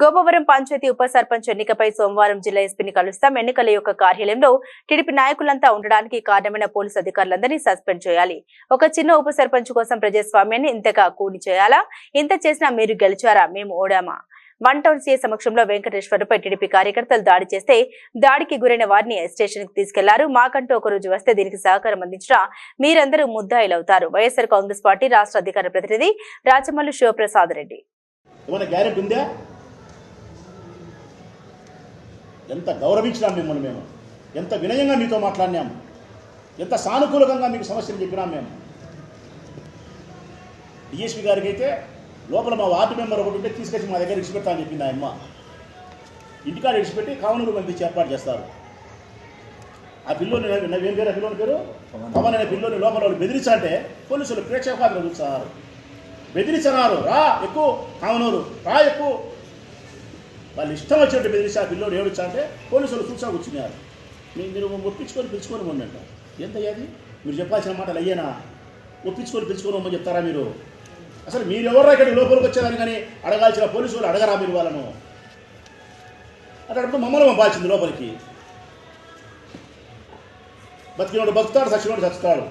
గోపవరం పంచాయతీ ఉప సర్పంచ్ ఎన్నికపై సోమవారం జిల్లా ఎస్పీని కలుస్తాం. ఎన్నికల యొక్క కార్యాలయంలో టీడీపీ నాయకులంతా ఉండడానికి కారణమైన పోలీసు అధికారులందరినీ సస్పెండ్ చేయాలి. ఒక చిన్న ఉప సర్పంచ్ కోసం ప్రజాస్వామ్యాన్ని ఇంతగా కూని చేయాలా? ఇంత చేసినా మీరు గెలిచారా? మేము ఓడామా? వన్ టౌన్ సీఏ సమక్షంలో వెంకటేశ్వరపై టీడీపీ కార్యకర్తలు దాడి చేస్తే దాడికి గురైన వారిని స్టేషన్కి తీసుకెళ్ళారు. మాకంటూ ఒక రోజు వస్తే దీనికి సహకారం అందించిన మీరందరూ ముద్దాయిలవుతారు. వైఎస్ఆర్ కాంగ్రెస్ పార్టీ రాష్ట్ర అధికార ప్రతినిధి రాచమల్లు శివప్రసాద్ రెడ్డి. ఎంత గౌరవించినాం మిమ్మల్ని మేము. ఎంత వినయంగా మీతో మాట్లాడినాం. ఎంత సానుకూలంగా మీకు సమస్యలు చెప్పినాం మేము. డిఎస్పీ గారికి అయితే లోపల మా వార్డు మెంబర్ ఒకటి ఉంటే తీసుకొచ్చి మా దగ్గర అని చెప్పింది ఆయమ్మ. ఇంటికాడ ఇడిచిపెట్టి కావనూరు పంపించి ఏర్పాటు చేస్తారు. ఆ పిల్లోని ఏం పేరు? ఆ పిల్లోని పేరు? పవన్. అనే పిల్లోని లోపల వాళ్ళు బెదిరించాలంటే పోలీసులు ప్రేక్షకాదులు చూస్తారు. బెదిరించన్నారు రా ఎక్కువ కావనూరు. రా ఎక్కువ. వాళ్ళు ఇష్టం వచ్చినట్టు బెదిరిసి ఆ పిల్లోడు ఏడుచా అంటే పోలీసులు కూర్చో కూర్చున్నారు. మీరు ఒప్పించుకొని పిలుచుకొని ఉండంట ఎంత అయ్యేది? మీరు చెప్పాల్సిన మాటలు అయ్యేనా? ఒప్పించుకొని పిలుచుకొని ఉమ్మని చెప్తారా మీరు? అసలు మీరు ఎవరు ఇక్కడికి లోపలికి వచ్చేదాన్ని కానీ అడగాల్సిన పోలీసులు అడగరా మీరు వాళ్ళను? అట్లాంటప్పుడు మమ్మల్ని పంపాల్సింది లోపలికి. బతికినోడు బతుకుతాడు సచ్చినోడు చచ్చుతాడు.